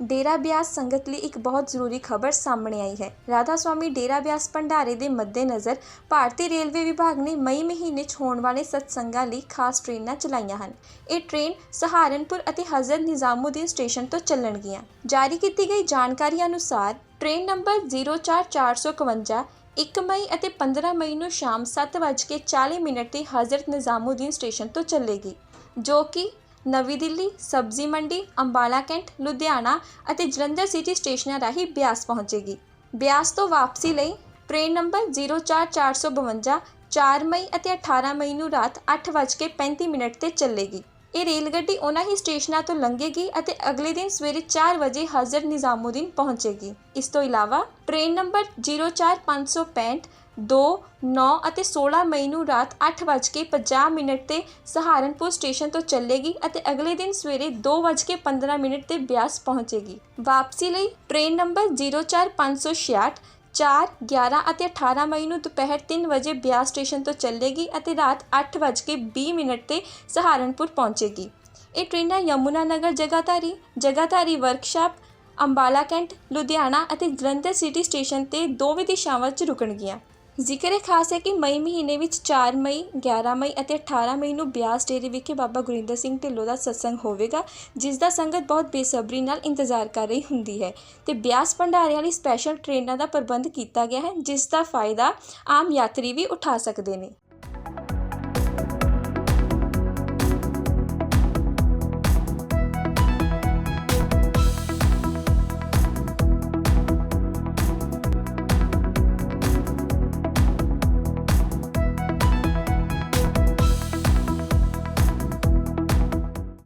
ਡੇਰਾ ਬਿਆਸ ਸੰਗਤ ਲਈ ਇੱਕ ਬਹੁਤ ਜ਼ਰੂਰੀ ਖਬਰ ਸਾਹਮਣੇ ਆਈ ਹੈ। ਰਾਧਾ ਸਵਾਮੀ ਡੇਰਾ ਬਿਆਸ ਭੰਡਾਰੇ ਦੇ ਮੱਦੇਨਜ਼ਰ ਭਾਰਤੀ ਰੇਲਵੇ ਵਿਭਾਗ ਨੇ ਮਈ ਮਹੀਨੇ 'ਚ ਹੋਣ ਵਾਲੇ ਸਤਸੰਗਾਂ ਲਈ ਖਾਸ ਟ੍ਰੇਨਾਂ ਚਲਾਈਆਂ ਹਨ। ਇਹ ਟ੍ਰੇਨ ਸਹਾਰਨਪੁਰ ਅਤੇ ਹਜ਼ਰਤ ਨਿਜ਼ਾਮੂਦੀਨ ਸਟੇਸ਼ਨ ਤੋਂ ਚੱਲਣਗੀਆਂ। ਜਾਰੀ ਕੀਤੀ ਗਈ ਜਾਣਕਾਰੀ ਅਨੁਸਾਰ ਟ੍ਰੇਨ ਨੰਬਰ 04451 1 ਮਈ ਅਤੇ 15 ਮਈ ਨੂੰ ਸ਼ਾਮ 7:40 ਮਿੰਟ ਤੇ ਹਜ਼ਰਤ ਨਿਜ਼ਾਮੂਦੀਨ ਸਟੇਸ਼ਨ ਤੋਂ ਚੱਲੇਗੀ, ਜੋ ਕਿ ਨਵੀਂ ਦਿੱਲੀ, ਸਬਜ਼ੀ ਮੰਡੀ, ਅੰਬਾਲਾ ਕੈਂਟ, ਲੁਧਿਆਣਾ ਅਤੇ ਜਲੰਧਰ ਸਿਟੀ ਸਟੇਸ਼ਨਾਂ ਰਾਹੀਂ ਬਿਆਸ ਪਹੁੰਚੇਗੀ। ਬਿਆਸ ਤੋਂ ਵਾਪਸੀ ਲਈ ਟ੍ਰੇਨ ਨੰਬਰ 04452 4 ਮਈ ਅਤੇ 18 ਮਈ ਨੂੰ ਰਾਤ 8:35 ਮਿੰਟ ਤੇ ਚੱਲੇਗੀ। ਇਹ ਰੇਲ ਗੱਡੀ ਉਹਨਾਂ ਹੀ ਸਟੇਸ਼ਨਾਂ ਤੋਂ ਲੰਘੇਗੀ ਅਤੇ ਅਗਲੇ ਦਿਨ ਸਵੇਰੇ 4 ਵਜੇ ਹਜ਼ਰ ਨਿਜ਼ਾਮੂਦੀਨ ਪਹੁੰਚੇਗੀ। ਇਸ ਤੋਂ ਇਲਾਵਾ ਟ੍ਰੇਨ ਨੰਬਰ 04565 2 9 ਅਤੇ 16 ਮਈ ਨੂੰ ਰਾਤ 8:50 ਮਿੰਟ ਤੇ ਸਹਾਰਨਪੁਰ ਸਟੇਸ਼ਨ ਤੋਂ ਚੱਲੇਗੀ ਅਤੇ ਅਗਲੇ ਦਿਨ ਸਵੇਰੇ 2:15 ਮਿੰਟ ਤੇ ਬਿਆਸ ਪਹੁੰਚੇਗੀ। ਵਾਪਸੀ ਲਈ ਟ੍ਰੇਨ ਨੰਬਰ 04566 4 11 ਅਤੇ 18 ਮਈ ਨੂੰ ਦੁਪਹਿਰ 3 ਵਜੇ ਬਿਆਸ ਸਟੇਸ਼ਨ ਤੋਂ ਚੱਲੇਗੀ ਅਤੇ ਰਾਤ 8:20 ਮਿੰਟ ਤੇ ਸਹਾਰਨਪੁਰ ਪਹੁੰਚੇਗੀ। ਇਹ ਟ੍ਰੇਨਾਂ ਯਮੁਨਾ ਨਗਰ ਜਗਾਧਾਰੀ ਜਗਾਧਾਰੀ ਵਰਕਸ਼ਾਪ, ਅੰਬਾਲਾ ਕੈਂਟ, ਲੁਧਿਆਣਾ ਅਤੇ ਜਲੰਧਰ ਸਿਟੀ ਸਟੇਸ਼ਨ ਤੇ ਦੋਵੇਂ ਦਿਸ਼ਾਵਾਂ 'ਚ ਰੁਕਣਗੀਆਂ। ਜ਼ਿਕਰ ਇਹ ਖਾਸ ਹੈ ਕਿ ਮਈ ਮਹੀਨੇ ਵਿੱਚ 4 ਮਈ 11 ਮਈ ਅਤੇ 18 ਮਈ ਨੂੰ ਬਿਆਸ ਡੇਰੀ ਵਿਖੇ ਬਾਬਾ ਗੁਰਿੰਦਰ ਸਿੰਘ ਢਿੱਲੋਂ ਦਾ ਸਤਸੰਗ ਹੋਵੇਗਾ, ਜਿਸ ਦਾ ਸੰਗਤ ਬਹੁਤ ਬੇਸਬਰੀ ਨਾਲ ਇੰਤਜ਼ਾਰ ਕਰ ਰਹੀ ਹੁੰਦੀ ਹੈ ਤੇ ਬਿਆਸ ਭੰਡਾਰਿਆਂ ਲਈ ਸਪੈਸ਼ਲ ਟ੍ਰੇਨਾਂ ਦਾ ਪ੍ਰਬੰਧ ਕੀਤਾ ਗਿਆ ਹੈ, ਜਿਸ ਦਾ ਫਾਇਦਾ ਆਮ ਯਾਤਰੀ ਵੀ ਉਠਾ ਸਕਦੇ ਨੇ।